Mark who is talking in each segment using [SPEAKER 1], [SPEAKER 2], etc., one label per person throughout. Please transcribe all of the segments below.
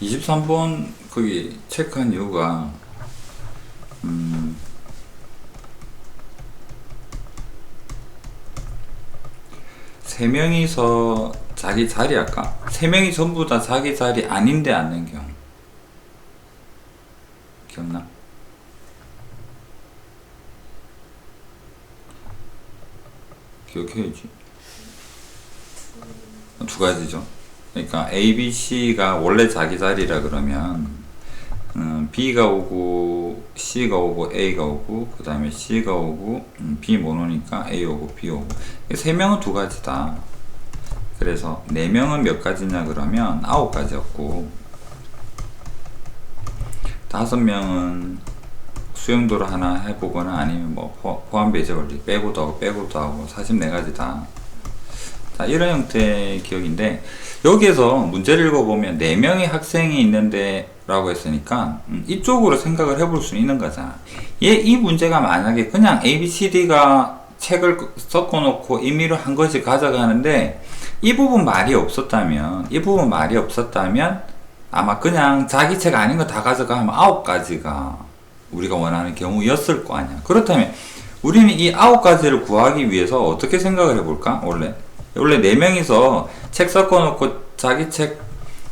[SPEAKER 1] 23번 거기 체크한 이유가 음, 세 명이서 자기 자리 아까 세 명이 전부 다 자기 자리 아닌데 앉는 경우. 기억나? 기억해야지. 두 가지죠 그러니까 A, B, C가 원래 자기 자리라 그러면 음, B가 오고 C가 오고 A가 오고 그 다음에 C가 오고 음, B 못 오니까 A 오고 B 오고. 세 명은 두 가지다. 그래서 네 명은 몇 가지냐 그러면 아홉 가지였고 다섯 명은 수용도를 하나 해보거나 아니면 뭐 포- 포함 배제 원리 빼고도 하고 빼고도 하고 44가지다 자, 이런 형태의 기억인데 여기에서 문제를 읽어보면 4명의 학생이 있는데 라고 했으니까 음, 이쪽으로 생각을 해볼 수 있는 거잖아 얘 이 문제가 만약에 그냥 ABCD가 책을 섞어놓고 임의로 한 것이 가져가는데 이 부분 말이 없었다면 이 부분 말이 없었다면 아마 그냥 자기 책 아닌 거 다 가져가면 아홉 가지가 우리가 원하는 경우였을 거 아니야. 그렇다면 우리는 이 아홉 가지를 구하기 위해서 어떻게 생각을 해볼까? 원래 원래 네 명이서 책 섞어놓고 자기 책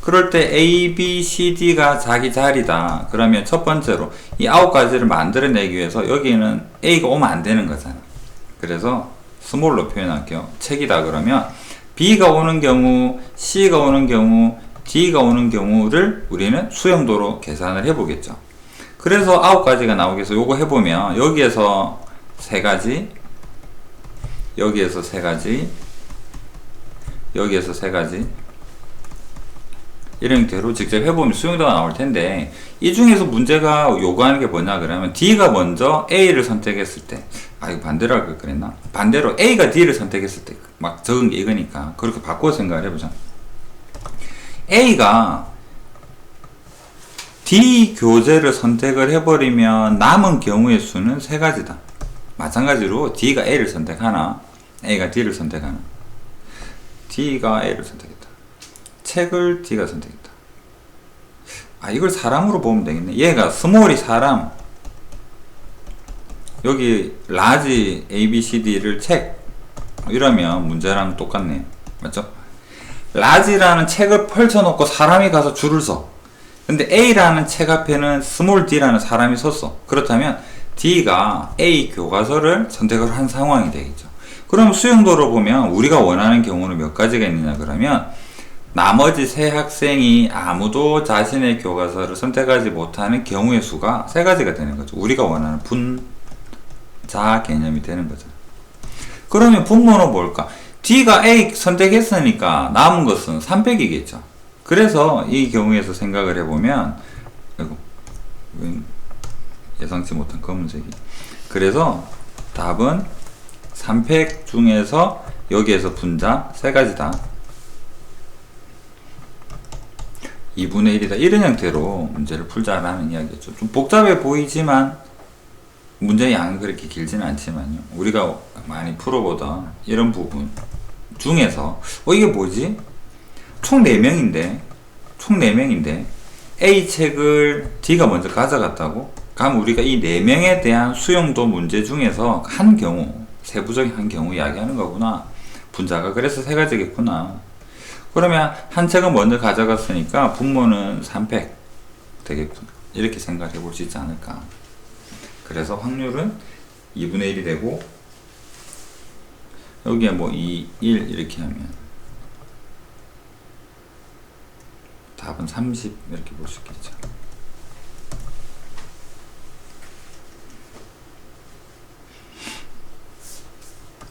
[SPEAKER 1] 그럴 때 A, B, C, D가 자기 자리다. 그러면 첫 번째로 이 아홉 가지를 만들어내기 위해서 여기는 A가 오면 안 되는 거잖아. 그래서 스몰로 표현할게요. 책이다 그러면 B가 오는 경우, C가 오는 경우, D가 오는 경우를 우리는 수용도로 계산을 해보겠죠. 그래서 아홉 가지가 나오겠어. 요거 해보면 여기에서 세 가지, 여기에서 세 가지, 여기에서 세 가지, 이런 형태로 직접 해보면 수용도가 나올 텐데 이 중에서 문제가 요구하는 게 뭐냐 그러면 D가 먼저 A를 선택했을 때 아 이거 반대로 할 걸 그랬나? 반대로 A가 D를 선택했을 때 막 적은 게 이거니까 그렇게 바꿔 생각을 해보자. A가 D 교재를 선택을 해버리면 남은 경우의 수는 세 가지다. 마찬가지로 D가 A를 선택하나 A가 D를 선택하나 D가 A를 선택했다 책을 D가 선택했다. 아, 이걸 사람으로 보면 되겠네. 얘가 스몰이 사람, 여기 라지 A, B, C, D를 책. 이러면 문제랑 똑같네요. 맞죠? 라지라는 책을 펼쳐놓고 사람이 가서 줄을 서. 근데 A라는 책 앞에는 스몰 D라는 사람이 섰어. 그렇다면 D가 A 교과서를 선택을 한 상황이 되겠죠. 그럼 수용도로 보면 우리가 원하는 경우는 몇 가지가 있느냐 그러면 나머지 세 학생이 아무도 자신의 교과서를 선택하지 못하는 경우의 수가 세 가지가 되는 거죠. 우리가 원하는 분자 개념이 되는 거죠. 그러면 분모는 뭘까? D가 A 선택했으니까 남은 것은 300이겠죠. 그래서 이 경우에서 생각을 해보면, 예상치 못한 검은색이. 그래서 답은 300 중에서 여기에서 분자 세 가지다. 2분의 1이다. 이런 형태로 문제를 풀자라는 이야기죠. 좀 복잡해 보이지만 문제의 양은 그렇게 길지는 않지만요. 우리가 많이 풀어보던 이런 부분 중에서 어 이게 뭐지? 총 4명인데 총 4명인데 A 책을 D가 먼저 가져갔다고? 그럼 우리가 이 4명에 대한 수용도 문제 중에서 한 경우 세부적인 한 경우 이야기하는 거구나. 분자가 그래서 세 가지겠구나. 그러면 한 책은 먼저 가져갔으니까 분모는 300 되겠군. 이렇게 생각해 볼 수 있지 않을까. 그래서 확률은 2분의 1이 되고 여기에 뭐 2, 1 이렇게 하면 답은 30 이렇게 볼 수 있겠죠.